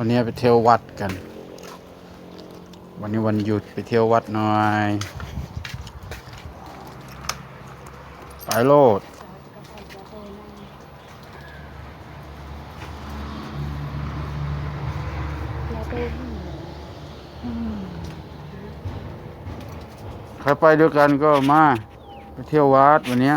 วันนี้ไปเที่ยววัดกัน วันนี้วันหยุดไปเที่ยววัดหน่อยไปโลดใครไปด้วยกันก็มา ไปเที่ยววัดวันเนี้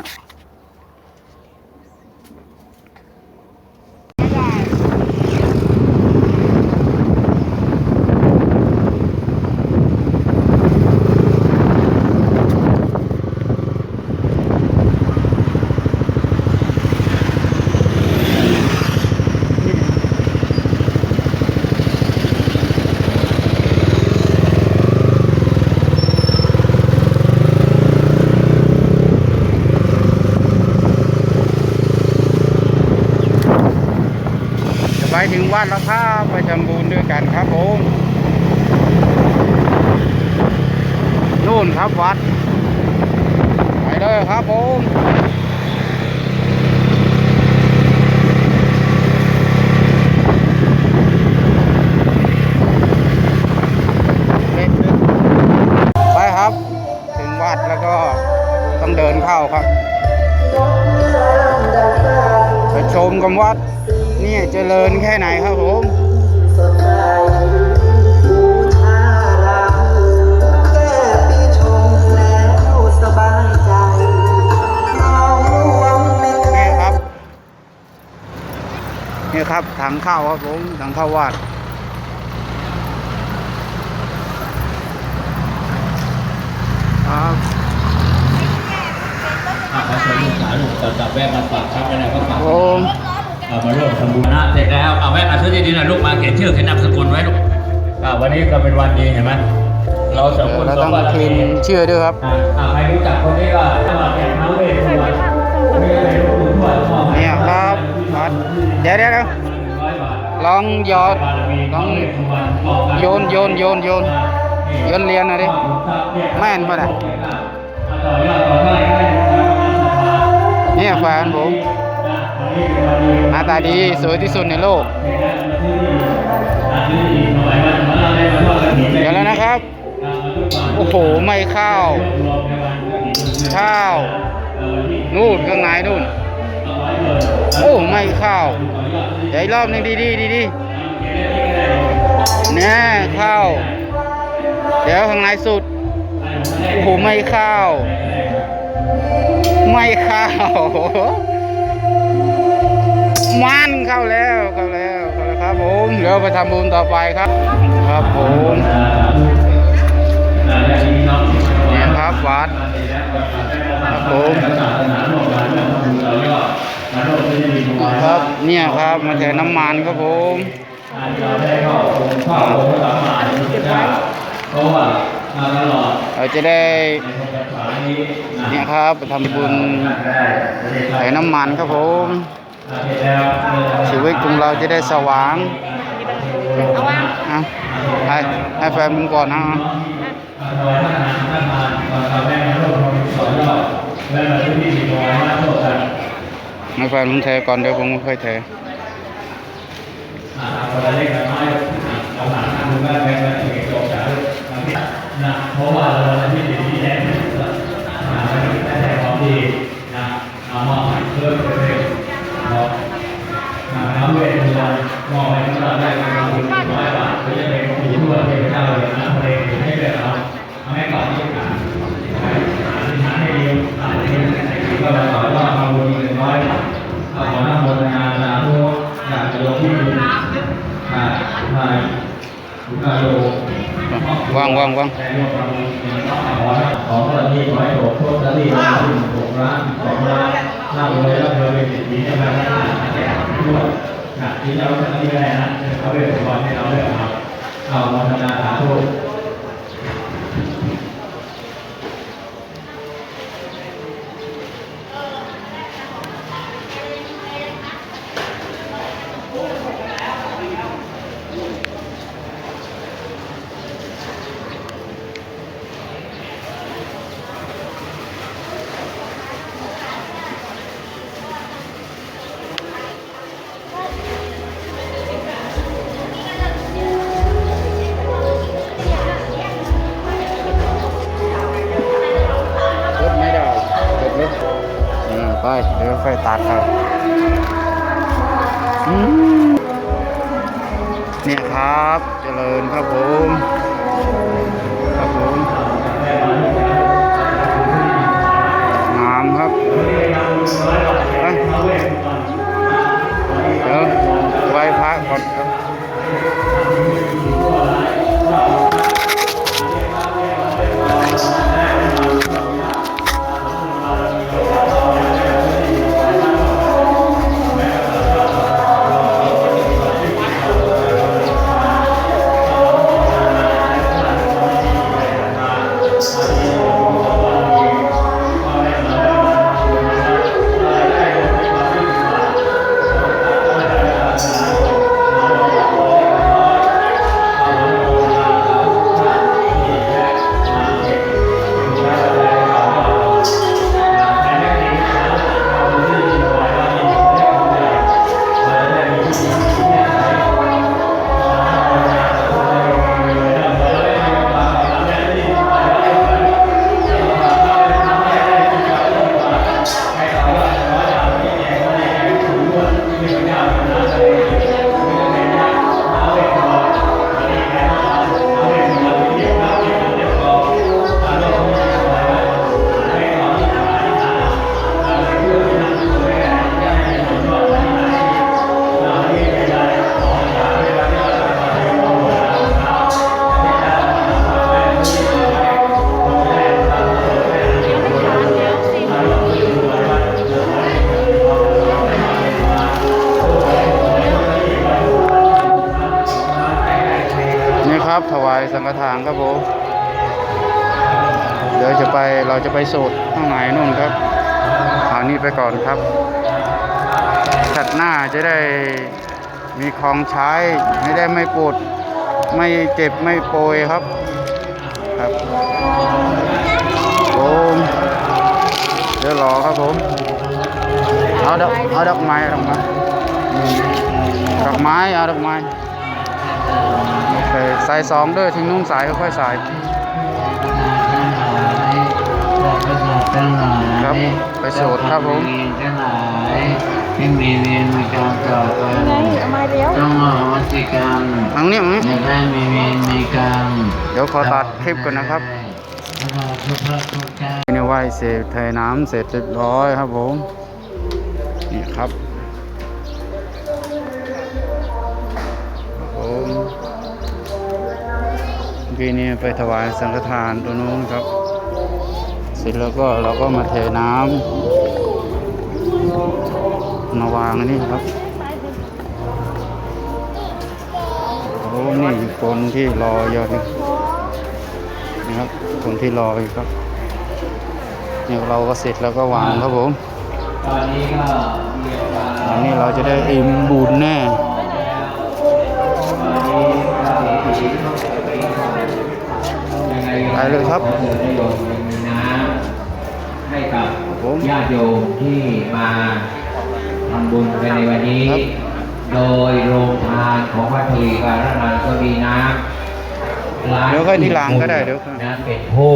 วัดแล้วครับไปทำบุญด้วยกันครับผมนู่นครับวัด ไปเลยครับผมไปครับ ถึงวัดแล้วก็ต้องเดินเข้าครับ ไปชมกันวัด เนี่ย เจริญแค่ไหนครับผมแก้ปีชงแล้วสบายใจเอาหวังในนี่ครับนี่ครับทางเข้าครับผมทางเข้าวัดครับอ่าขอเชิญลูกสาวลูกก่อนกลับแวะมาฝากครับไม่ได้ก็ฝากผม อ่ามาร่วมทำบุญนะเสร็จแล้วเอาแวะมาช่วยดีๆนะลูกมาเขียนชื่อเขียนนามสกุลไว้ลูกอ่าวันนี้ก็เป็นวันดีเห็นไหมเราสองคนเราสอต้องงบารพิมีมพ์ชื่อด้วยครับ อ่าอ่าใครรู้จักคนนี้ก็จังหวัดแก่นท้าวเวสสุวรรณไม่ได้เลยลูกปู่ทวดมอบให้เนี่ยครับวัดเดี๋ยวเดี๋ยวเดี๋ยวร้อยบาทลองหยอดบารมีลองท้าวเวสสุวรรณบอกกัโยนโยนโยนโยนโยนเหรียญหน่อยดิ แม่นปะน่ะต่อยอดต่อได้ก็ได้นะครับเนี่ยแฟนผม หน้าตาดีสวยที่สุดในโลก เดี๋ยวแล้วนะครับ โอ้โห ไม่ข้าว ข้าว นู่นข้างในนู่น โอ้ไม่ข้าวเดี๋ยวรอบหนึงดีดีดีดีเนี่ข้าว เดี๋ยวข้างในสุด โอ้โห ไม่ข้าว ไม่ข้าว มันเข้าแล้วเข้าแล้วเข้าแล้วครับผมเดี๋ยวไปทำบุญต่อไปครับ ครับผมเนี่ยครับวัดครับผมครับเนี่ยครับมาแถวน้ำมันครับผมเพราะว่าเราจะได้เนี่ยครับไปทำบุญแถวน้ำมันครับผม ชีวิตของเราจะได้สว่างเอาให้ให้แฟนมึงก่อนนะถวายท่านท่านมาก่อนทำแม่มาร่วมทำต่อยอดและมาที่ที่ถวายมาโทษกันให้แฟนมึงเทก่อนเดี๋ยวผมค่อยเทอ่าคนละเล็กละน้อยเราหาทางดูกันไปกันเอกจบจากนะเพราะว่าเราที่ดีที่แน่อ่าไม่ได้แต่ความดีนะเอามาเพิ่มเติมเนาะอ่าน้ำเวทมนต์มอบให้พวกเราได้เป็นบุญร้อยบาทเพื่อจะเป็นผีทั่วเทพเจ้าเลยนะเพลงให้เกิดเราเอาให้ก่อนที่จะอธิษฐาให้ดีอ่าที่ก็เราต่อยอดมาบุญหนึ่งร้อยบาทขอหน้ำมนต์งานสาธุอยากจะลงที่บุญอ่าใช่ทุกการโลว่างว่างว่างแต่รวมกันขอขอพระที่ขอให้โปรดโทษและที่มาถึงหกล้านสองล้านน่าโวยแล้วเธอเป็นสิทธิจะมาได้ด้วยนะ ที่เราทำที่แรกนะเขาเป็นอุปกรณ์ให้เราเลือกเอาเอามรณาสาธุ ไปเดี๋ยวค่อยตัดครับเนี่ยครับ เจริญครับผม ครับผมงามครับไปเดี๋ยวไหว้พระก่อนครับ ไปสูตรข้างในนู่นครับเอานี่ไปก่อนครับถัดหน้าจะได้มีของใช้ไม่ได้ไม่ปวดไม่เจ็บไม่โปรยครับครับผมเดี๋ยวรอครับผมเอาดอกเอาดอกไม้ดอกไม้ดอกไม้เอาดอกไม้โอเคใส่สองเด้อทิ้งนุ่มสายค่อยๆใส่ ครับไปโสดครับผมทั้งหลายที่มีเวรมีกรรมต่อกันไงเอามาแล้วต้องอโหสิกรรมทางนี้มั้งอย่าได้มีเวรมีกรรมเดี๋ยวขอตัดคลิปก่อนนะครับขอทุกพระทุกเจ้านี่ไหวเสร็จเทน้ำเสร็จเรียบร้อยครับผมนี่ครับครับผมเมื่อกี้นี้ไปถวายสังฆทานตัวนู้นครับ เสร็จแล้วก็เราก็มาเทน้ำมาวางอันนี้ครับโอ้นี่คนที่รออยู่นี่นะครับคนที่รออยู่ครับเนี่ยเราก็เสร็จแล้วก็วางครับผมตอนนี้ก็มีโอกาสอันนี้เราจะได้อิ่มบุญแน่ไปเลยครับน้ำให้กับ ผมญาติโยมที่มาทำบุญกันในวันนี้ครับโดยโรงทานของวัดทีการนันก็มีน้ำล้างเดี๋ยวค่อยทีหลังก็ได้เดี๋ยวค่อย นะเป็นผู้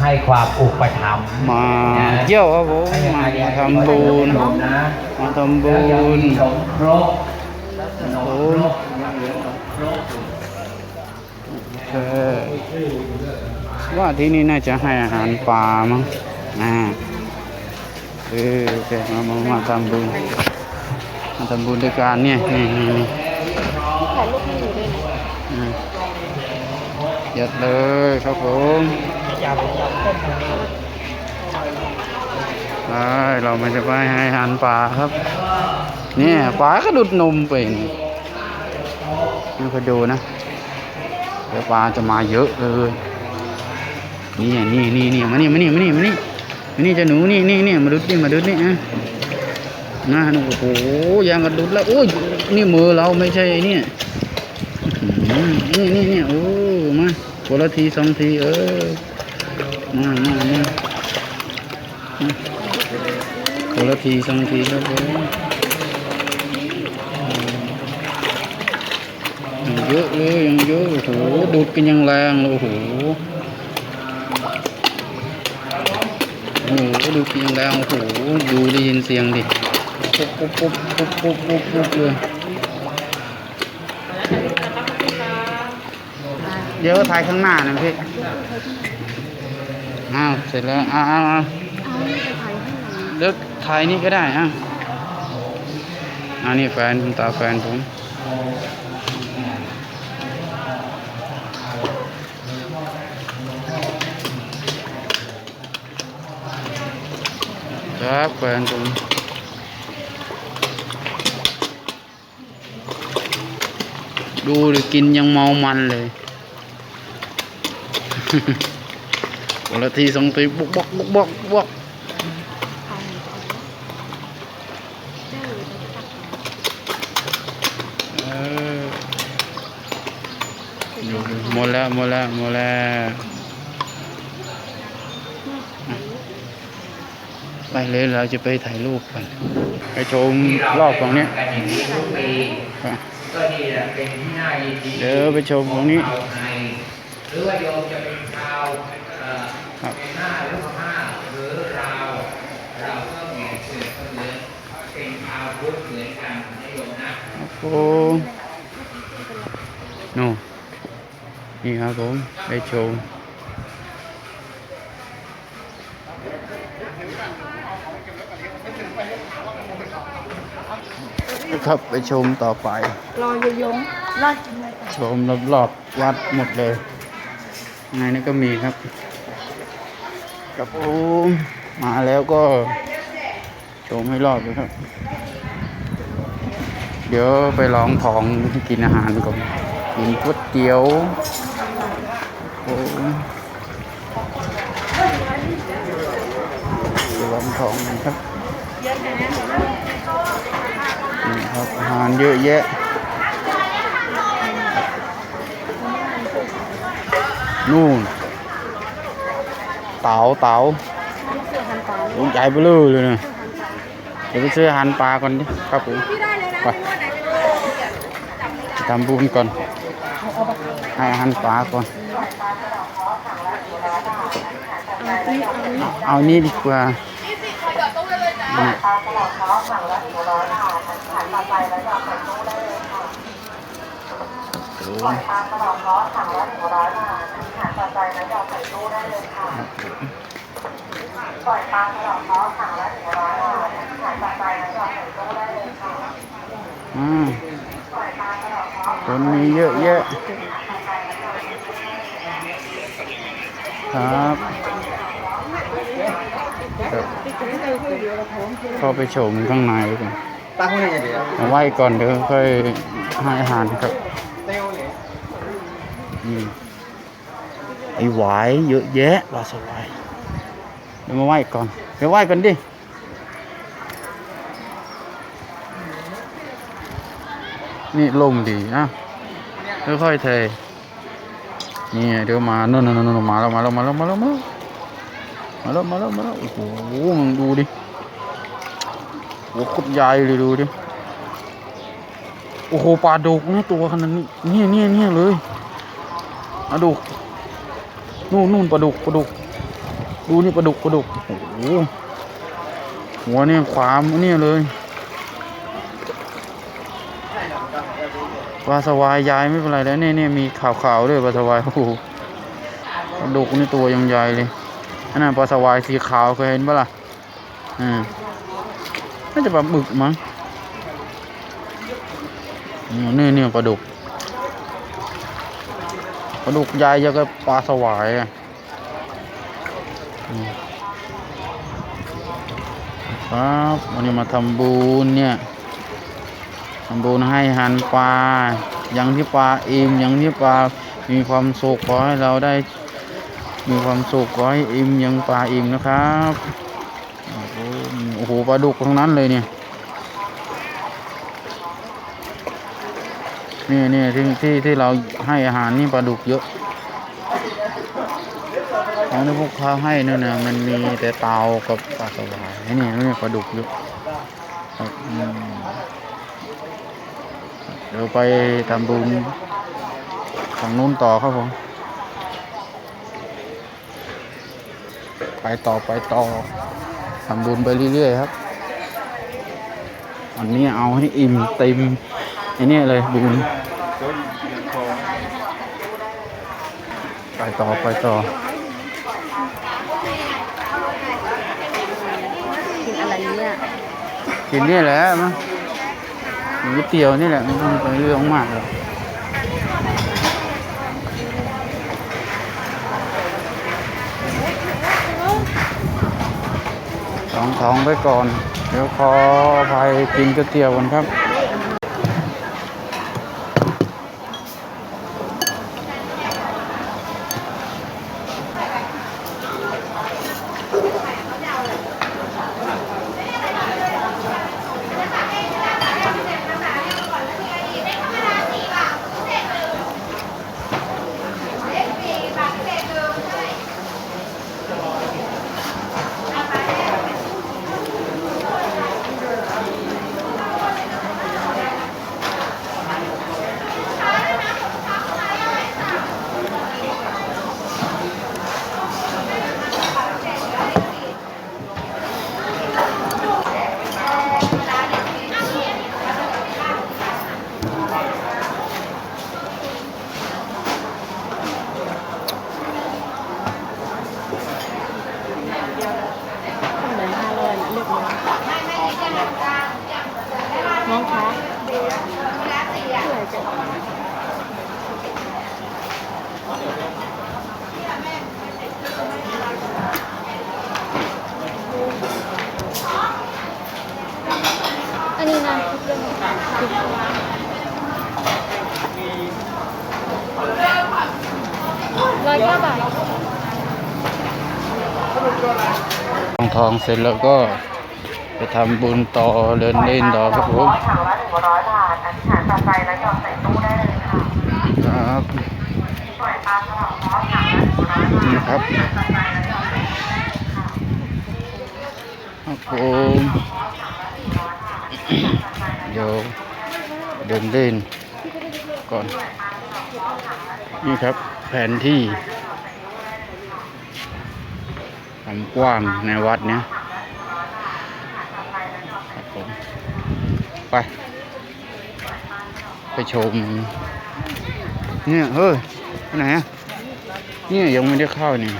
ให้ความอุปถัมภ์มาเยี่ยวครับผมมามาทำบุญนะมาทำบุแล้วยังญ มีสงเคราะห์สงโอ้เคราะห์ยังเหลือสงเคราะห์เออว่าที่นี่น่าจะให้อาหารปลามั้งอ่า เออโอเคมามามาทำบุญมาทำบุญด้วยกันเนี่ยนี่นี่นี่ถ่ายรูปให้หนูด้วยนะอืมยัดเลยครับผมใช่เราไม่จะไปให้อาหารปลาครับ เนี่ยปลาก็ดุดนมไปนี่นี่คอยดูนะเดี๋ยวปลาจะมาเยอะเลยนี่นี่นี่นี่มานี่มานี่มานี่มานี่ นี่จะหนูนี่นี่นี่มาดุดนี่มาดุดนี่อะนะโอ้โหยังกระดุดแล้วโอ้ยนี่มือเราไม่ใช่ไอ้เนี่ยนี่นี่นี่โอ้มาคนละทีสองทีเออมามามาคนละทีสองทีครับผมยังเยอะเลยยังเยอะโอ้โหดูดกันยังแรงเลยโอ้โหโอ้โห ดูเสียงแล้วโอ้โหดูได้ยินเสียงดิปุ๊บปุ๊บปุ๊บปุ๊บปุ๊บปุ๊บปุ๊บเลยเดี๋ยวถ่ายข้างหน้านะพี่อ้าวเสร็จแล้วอ้าวอ้าวเอานี่ไปถ่ายให้หน่อยเลือกถ่ายนี่ก็ได้อะอันนี้แฟนตาแฟนผม Đó, quên cũng đua được kinh nhân mau manh rồi Còn là thi xong tí bốc bốc bốc bốc bốc Mola, mola, mola. ไปเลยเราจะไปถ่ายรูปกันไปชมรอบของเนี้ยกันอย่างนี้ทุกปีก็นี่แหละเป็นที่น่ายินดีเดี๋ยวไปชมของนี้ชาวไทยหรือว่าโยมจะเป็นชาวเอ่อครับเป็นหน้าหรือพม่าหรือลาวเราก็เหมือนเสือก็เหมือนเป็นชาวพุทธเหมือนกันนะโยมนะครับผมนู่นนี่ครับผมไปชม ครับไปชมต่อไป รอโยยงรอจริงเลยชมรอบๆวัดหมดเลยข้างในนี่ก็มีครับกับโอ้มาแล้วก็ชมให้รอบเลยครับ เดี๋ยวไปลองของกินอาหารก่อนกินก๋วยเตี๋ยวโอ้ไปลองของกันครับนี่ครับอาหารเยอะแยะ นู่น เต๋าเต๋าเสือหันปลาลูกใหญ่เลอเลยนะเดี๋ยวไปซื้ออาหารปลาก่อนดิครับผมไปทำบุญก่อน ให้อาหารปลาก่อน เอานี่า มาใจแล้อยากใส่ตู้ได้เลยค่ะปล่อยตามตลอดล้อถังละหนึ่งร้อยบาทหามใจแล้วอยากใส่ตู้ได้เลยค่ะปล่อยตามตลอดล้อถังละหนึ่งร้อยบาทหามใจแล้วอยากใส่ตู้ได้เลยค่ะอืมคนมีเยอะแยะครับเข้าไปชมข้างในกัน ตั้งไว้อย่างดีวไว้ก่อนเดี๋ยวค่อยให้อาหารครับอืมไอ้หวายเยอะแยะปลาสวายเดี๋ยวมาไหว้ก่อนเดี๋ยวไหว้กันดินี่ลมดีอะค่อยๆเทนี่เดี๋ยวมาโน่นโน่นโน่นมาแล้วมาแล้วมาแล้วมาแล้วมาแล้วมาแล้วมาแล้วโอ้โหดูดิ โอ้โหคตรใหญ่เลยดูดิ โอ้โหปลาดุกนะตัวขนาดนี้เนี่ยเนี่ยเนี่ยเลยปลาดุก นู่นนู่นปลาดุกปลาดุก ดูนี่ปลาดุกปลาดุก โอ้โห หัวเนี่ยขวามเนี่ยเลย ปลาสวายยายไม่เป็นไรแล้วเนี่ยเนี่ยมีขาวๆด้วยปลาสวายโอ้โหปลาดุกนี่ตัวยังใหญ่เลยอันนั้นปลาสวายสีขาวเคยเห็นปะล่ะอ่า น่าจะปลาหมึกมั้งอืมนี่เนี่ปลาดุกปลาดุกใหญ่ยังกับปลาสวายอะครับวันนี้มาทำบุญเนี่ยทำบุญให้หันปลาอย่างที่ปลาอิ่มอย่างที่ปลามีความสุขขอให้เราได้ มีความสุขขอให้อิ่มอย่างปลาอิ่มนะครับ อ้โหปลาดุกทั้งนั้นเลยเนี่ยนี่นี่ที่ที่ที่เราให้อาหารนี่ปลาดุกเยอะของที่พวกเขาให้นั่นนะมันมีแต่เตากับปลาสวายนี่นี่ปลาดุกเยอะเดี๋ยวไปทำบุญฝั่งนู้นต่อครับผม ไปต่อไปต่อ ทำบุญไปเรื่อยๆครับ อันนี้เอาให้อิ่มเต็มไอ้เนี่ยเลยบุญไปต่อไปต่อกินอะไรเนี่ยกินเนี่ยแหละมั้งกินก๋วยเตี๋ยวนี่แหละไม่ต้องไปเรื่องมากหรอก สองท้องไปก่อน เดี๋ยวขออภัยกินก๋วยเตี๋ยวกันครับ เหมือนห้าร้อยนะเลือกเลยน้องคะเท่าไหร่จะอันนี้นะร้อยเก้าบาท ทองทอง เสร็จแล้วก็ไปทำบุญต่อเดินเล่นต่อครับผมถังละหนึ่งร้อยบาทอธิษฐานต่อไปแล้วหยอดใส่ตู้ได้เลยค่ะครับสวยปลาสลับซอสถังละหนึ่งร้อยบาทนี่ครับต่อไปแล้วหยอดใส่ตู้ได้เลยค่ะครับผมเดี๋ยวเดินเล่นก่อน นี่ครับแผนที่ ความกว้างในวัดเนี้ยครับผมไปไปชม เนี่ยเฮ้ยไปไหนอะเนี่ยยังไม่ได้เข้านี่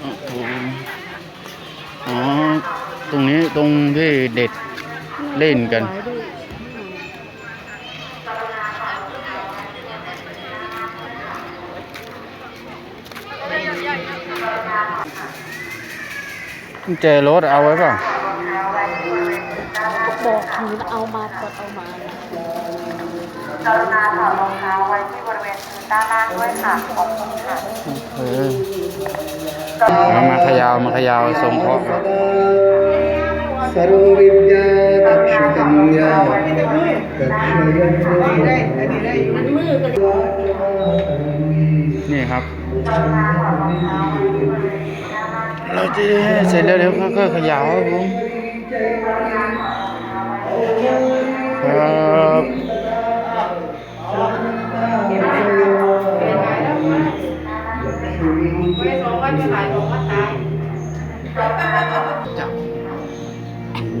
โอ้โหอ๋อ ตรงนี้ตรงที่เด็ก เล่นกันกุญแจรถเอาไว้เปล่ะบอกถือเอามากดเอามากรุณาถอดรองเท้าไว้ที่บริเวณพื้นด้านล่างด้วยค่ะขอบคุณค่ะเอามาขยาวมาขยาวทรงเคราะ ห์ครับ सर्वविद्या दक्षकन्या दक्षयन्ति นี่ครับ เราจะเสร็จแล้วเดี๋ยวค่อยๆเขยาวครับผมครับจับ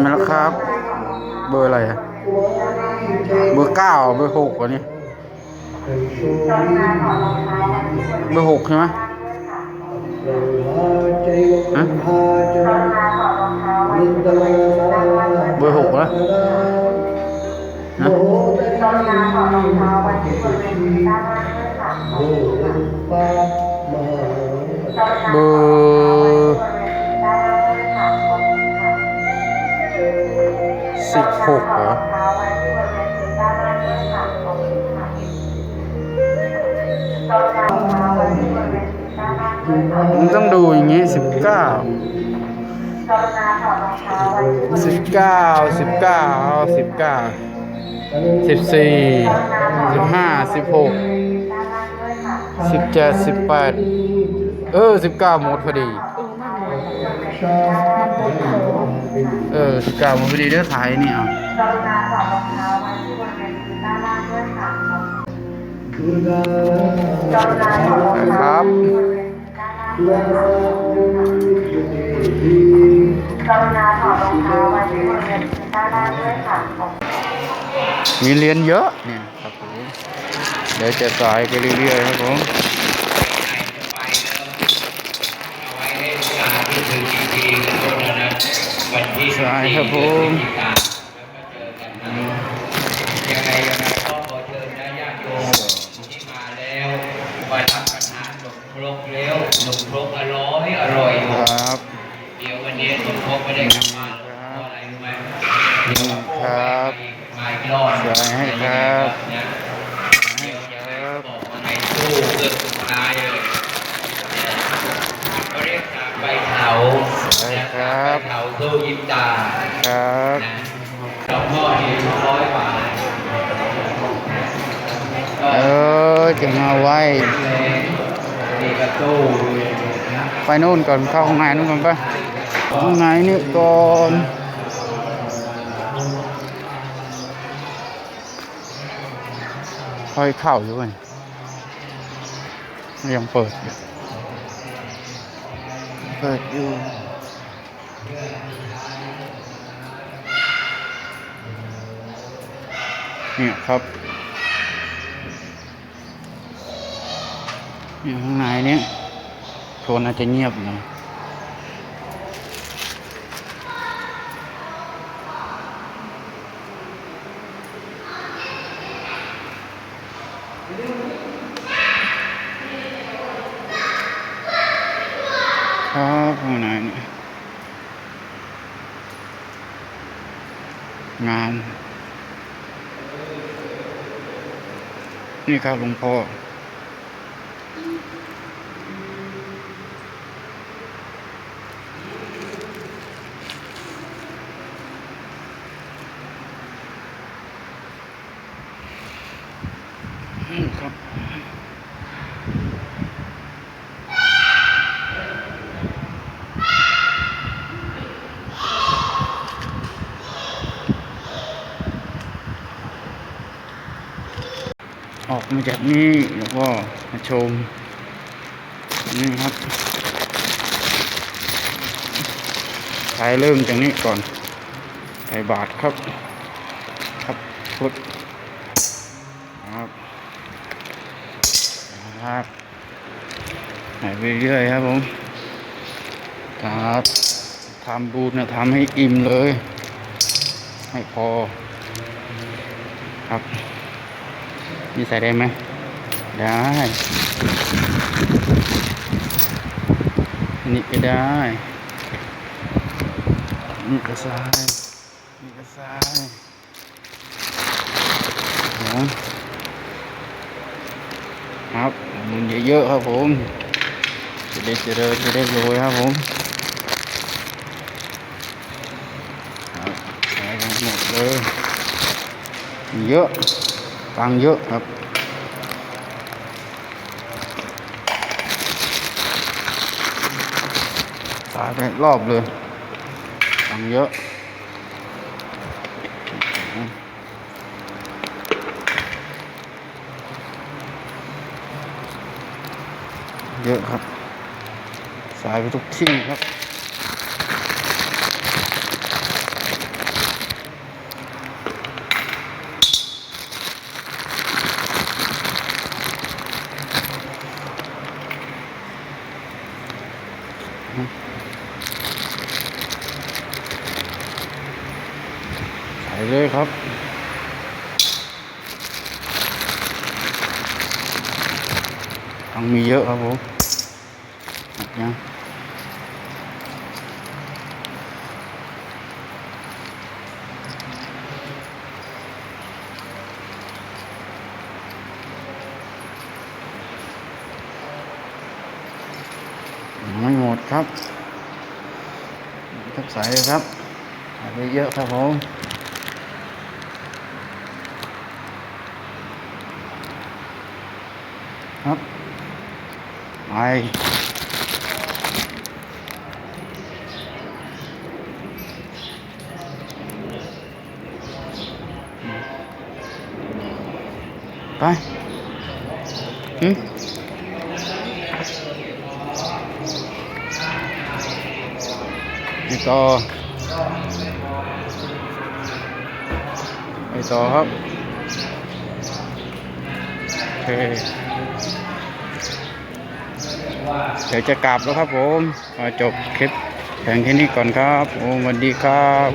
ไหมแล้วครับ เบอร์อะไรอะเบอร์เก้าเบอร์หกวะนี่เบอร์หกใช่ไหม เบอร์หกนะฮะเบอร์สิบหกเหรอ มันต้องดูอย่างงี้สิบเก้าสิบเก้าสิบเก้าสิบเก้าสิบสี่สิบห้าสิบหกสิบเจ็ดสิบแปดเออสิบเก้าหมดพอดี เออสิบเก้าหมดพอดีเด้อถ่ายนี่เอาครับ มีเรียนเยอะเนี่ยครับผมเดี๋ยวจะสายไปเรื่อยๆครับผมเอาไว้ให้ลูกหลานที่ถึงจริงๆคนนะวันที่ใช่ครับผม ยังไงยังไงก็ขอเชิญนะญาติโยมที่มาแล้วมารับประทานขนมครกแล้วขนมครกอร่อยอร่อยอยู่ ครับ เดี๋ยววันนี้ขนมครกไม่ได้กลับบ้านเพราะอะไรรู้ไหมเดี๋ยวมาโป้ ครับ มาอีกรอบ ใช่ให้ครับ เนี่ยเดี๋ยวจะได้บอกว่าในตู้เรื่องสุดท้ายเลยเนี่ยเขาเรียกสากใบเถา ใช่ นะครับ ใบเถาตู้ยิมตา ครับ นะดอกพ่อนี่ร้อยบาทก็ เออจะมาไว้ เลยนี่กระตู้ นู่นก่อนเข้าข้างในนู่นก่อนไปข้างในนี่ก่อนค่อยเข้าอยู่เว้ยยังเปิดอยู่เปิดอยู่เนี่ยครับอยู่ข้างในเนี้ย นอาจจะเงียบหน่อยครับข้างในเนี่ยงาน นี่ครับหลวงพ่อ ออกมาจากนี่แล้วก็มาชมนี่ครับถ่ายเริ่มจากนี้ก่อนใส่บาทครับ ครับพุทธครับครับไหนไปเรื่อยครับผมครับทำบูญนะทำให้อิ่มเลย ให้พอครับ นี่ใส่ได้ไหมได้อันนี่ก็ได้นี่ก็ใส่นี่ก็ใส่ครับครับหมุนเยอะๆครับผมจะได้เจริญจะได้รวยครับผมครับใส่ไปหมดเลยเยอะ ตังเยอะครับสายไปรอบเลย ตังเยอะเยอะครับ สายไปทุกที่ครับ เลยครับต้องมีเยอะครับผมยังยังไม่ หมดครับครับใส่เลยครับใส่ไปเยอะครับผมครับไปไปอืมไป ต่อไปต่อครับ โอเค เดี๋ยวจะกลับแล้วครับผมมาจบคลิปแข่งที่นี่ก่อนครับ โอ้สวัสดีครับ